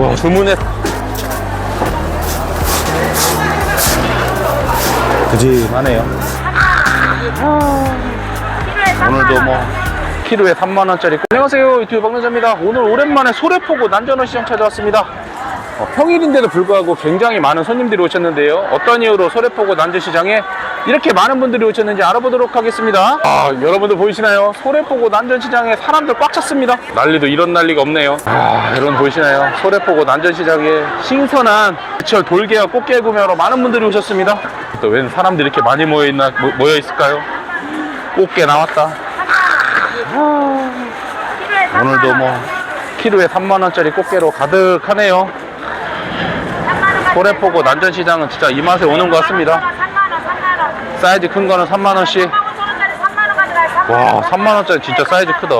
와. 주문해 그지하네요. 오늘도 뭐 키로에 3만원짜리 안녕하세요. 유튜브 박명자입니다. 오늘 오랜만에 소래포구 난전어 시장 찾아왔습니다. 어, 평일인데도 불구하고 굉장히 많은 손님들이 오셨는데요. 어떤 이유로 소래포구 난전시장에 이렇게 많은 분들이 오셨는지 알아보도록 하겠습니다. 아 여러분들 보이시나요? 소래포구 난전시장에 사람들 꽉 찼습니다. 난리도 이런 난리가 없네요. 아 여러분 보이시나요? 소래포구 난전시장에 신선한 제철 돌개와 꽃게 구매하러 많은 분들이 오셨습니다. 또 웬 사람들이 이렇게 많이 모여있나 모- 모여있을까요? 꽃게 나왔다. 오늘도 뭐 키로에 3만원짜리 꽃게로 가득하네요. 소래포구 난전시장은 진짜 이 맛에 오는 것 같습니다. 3만원 3만원 사이즈 큰 거는 3만 원씩. 3만원짜리 3만원 가져가요 와 3만 원짜리 진짜 사이즈 크다.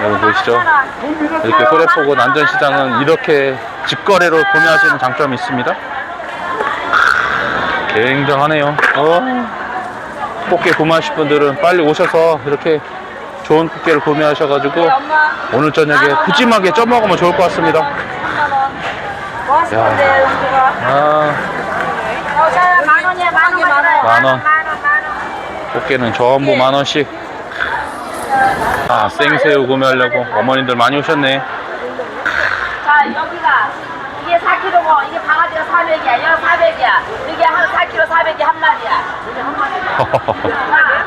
여러분 보이시죠? 이렇게 소래포구 난전시장은 이렇게 직거래로 구매하시는 장점이 있습니다. 굉장하네요. 어. 꽃게 구매하실 분들은 빨리 오셔서 이렇게 좋은 꽃게를 구매하셔가지고 오늘 저녁에 푸짐하게 쪄먹으면 좋을 것 같습니다. 용주가 아 만 원. 만원 꽃게는 전부 만 원씩. 아 생새우 구매하려고. 어머님들 많이 오셨네. 자 여기가 이게 4kg고 이게 강아지가 400이야. 얘가 400이야. 이게 한 4kg 400이 한 마리야. 이게 한 마리야. 자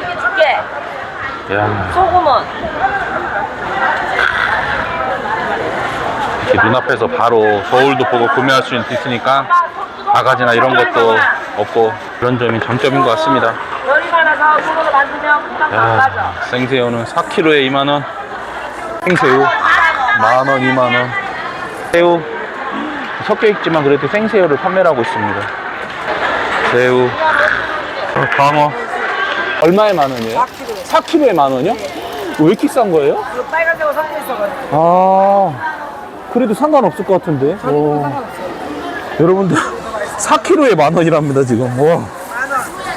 이게 두개. 야, 소금은. 이렇게 눈앞에서 바로 거울도 보고 구매할 수 있으니까 바가지나 이런 것도 없고 그런 점이 장점인 것 같습니다. 야, 생새우는 4kg에 2만 원. 생새우 만 원, 2만 원. 새우 섞여 있지만 그래도 생새우를 판매를 하고 있습니다. 새우, 어, 광어 얼마에 만 원이에요? 4kg. 에 만 원이요? 왜 이렇게 싼 거예요? 이거 빨간색으로 섞여 있어가지고 아, 그래도 상관없을 것 같은데. 오. 여러분들, 4kg에 만 원이랍니다, 지금. 와.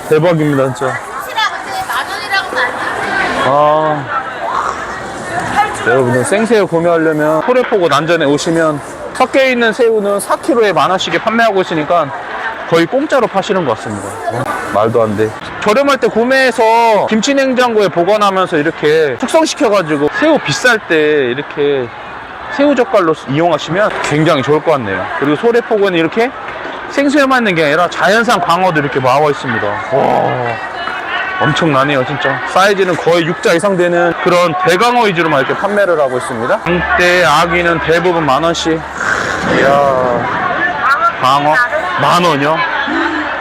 대박입니다, 진짜. 아. 여러분들, 생새우 구매하려면 소래포구 난전에 오시면 섞여 있는 새우는 4kg에 만 원씩에 판매하고 있으니까 거의 공짜로 파시는 것 같습니다. 어, 말도 안 돼. 저렴할 때 구매해서 김치 냉장고에 보관하면서 이렇게 숙성시켜가지고 새우 비쌀 때 이렇게 새우 젓갈로 이용하시면 굉장히 좋을 것 같네요. 그리고 소래포구는 이렇게 생새우만 있는 게 아니라 자연산 광어도 이렇게 나와 있습니다. 와. 엄청나네요, 진짜. 사이즈는 거의 6자 이상 되는 그런 대광어 위주로만 이렇게 판매를 하고 있습니다. 강대, 아기는 대부분 만 원씩. 이야. 광어 만 원이요?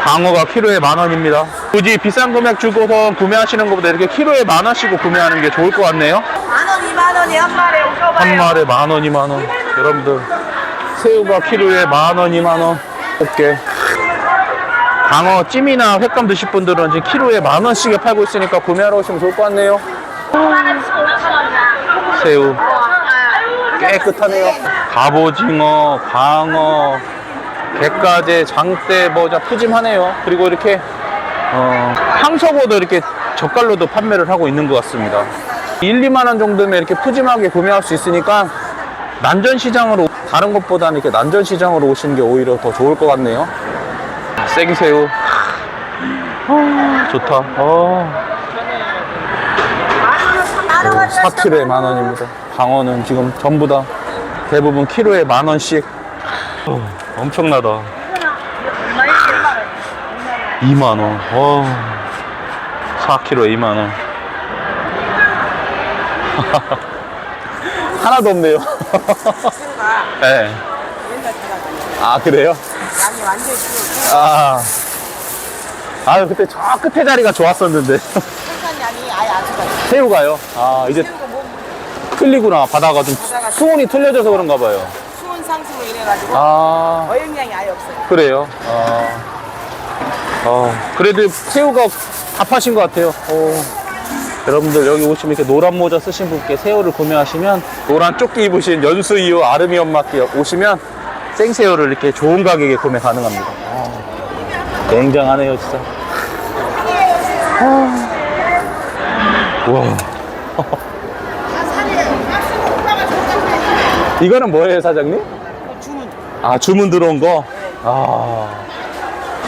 광어가 키로에 만 원입니다. 굳이 비싼 금액 주고서 구매하시는 것보다 이렇게 키로에 만 원씩 구매하는 게 좋을 것 같네요. 만원 2만원이 한 마리에 오셔봐요 한 마리에 만 원, 이만 원. 여러분들, 새우가 키로에 만 원, 이만 원. 꽃게. 광어 찜이나 횟감 드실 분들은 지금 키로에 만 원씩에 팔고 있으니까 구매하러 오시면 좋을 것 같네요. 새우. 깨끗하네요. 갑오징어, 광어, 갯가재, 장대, 뭐자 푸짐하네요. 그리고 이렇게 어, 황석어도 이렇게 젓갈로도 판매를 하고 있는 것 같습니다. 1, 2만 원 정도면 이렇게 푸짐하게 구매할 수 있으니까 난전시장으로 다른 것보다는 이렇게 난전시장으로 오시는 게 오히려 더 좋을 것 같네요. 생새우. 아, 좋다. 어. 4kg에 만 원입니다. 방어는 지금 전부 다 대부분 키로에 만 원씩. 어, 엄청나다. 2만 원. 와. 4kg에 2만 원. 하나도 없네요. 네. 아, 그래요? 아. 아, 그때 저 끝에 자리가 좋았었는데. 생산량이 아예 안 들어가요 새우가요? 아, 이제 틀리구나. 바다가 좀 수온이 틀려져서 그런가 봐요. 수온 상승으로 인해가지고 아, 어영량이 아예 없어요 그래요? 아, 어, 그래도 새우가 다 파신 것 같아요. 어. 여러분들 여기 오시면 이렇게 노란 모자 쓰신 분께 새우를 구매하시면 노란 조끼 입으신 연수 이후 아름이 엄마께 오시면 생새우를 이렇게 좋은 가격에 구매 가능합니다. 아, 굉장하네요, 진짜. 아. 와. 이거는 뭐예요, 사장님? 주문. 아, 주문 들어온 거? 아.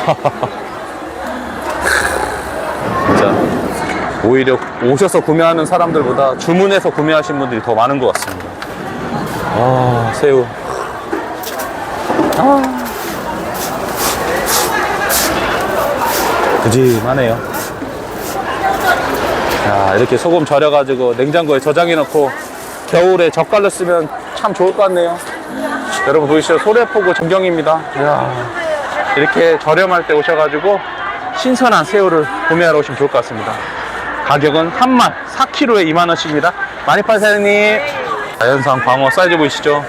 진짜. 오히려 오셔서 구매하는 사람들보다 주문해서 구매하신 분들이 더 많은 것 같습니다. 아, 새우. 아. 그지만해요. 야, 이렇게 소금 절여가지고 냉장고에 저장해놓고 겨울에 젓갈로 쓰면 참 좋을 것 같네요. 여러분 보이시죠? 소래포구 전경입니다. 이야, 이렇게 저렴할 때 오셔가지고 신선한 새우를 구매하러 오시면 좋을 것 같습니다. 가격은 한말 4kg에 2만원씩입니다. 많이 파세요, 사장님. 자연산 광어 사이즈 보이시죠?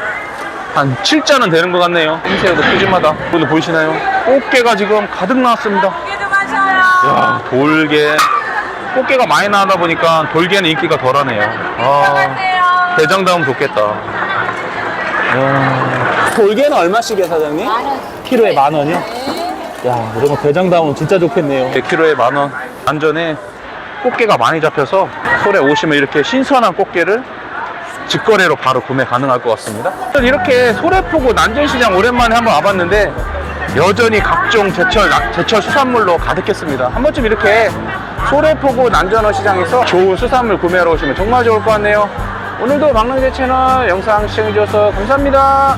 한 7자는 되는 것 같네요. 흰새우도 푸짐하다. 오늘 보이시나요? 꽃게가 지금 가득 나왔습니다. 야, 돌게. 꽃게가 많이 나오다 보니까 돌게는 인기가 덜하네요. 아, 대장 다음 좋겠다. 야, 돌게는 얼마씩이에요, 사장님? 키로에 만 원이요? 야, 그러면 대장 다음은 진짜 좋겠네요. 100kg에 만 원. 안전에 꽃게가 많이 잡혀서 솔에 오시면 이렇게 신선한 꽃게를 직거래로 바로 구매 가능할 것 같습니다. 이렇게 소래포구 난전시장 오랜만에 한번 와봤는데 여전히 각종 제철 나- 제철 수산물로 가득했습니다. 한 번쯤 이렇게 소래포구 난전어 시장에서 좋은 수산물 구매하러 오시면 정말 좋을 것 같네요. 오늘도 망랑제 채널 영상 시청해주셔서 감사합니다.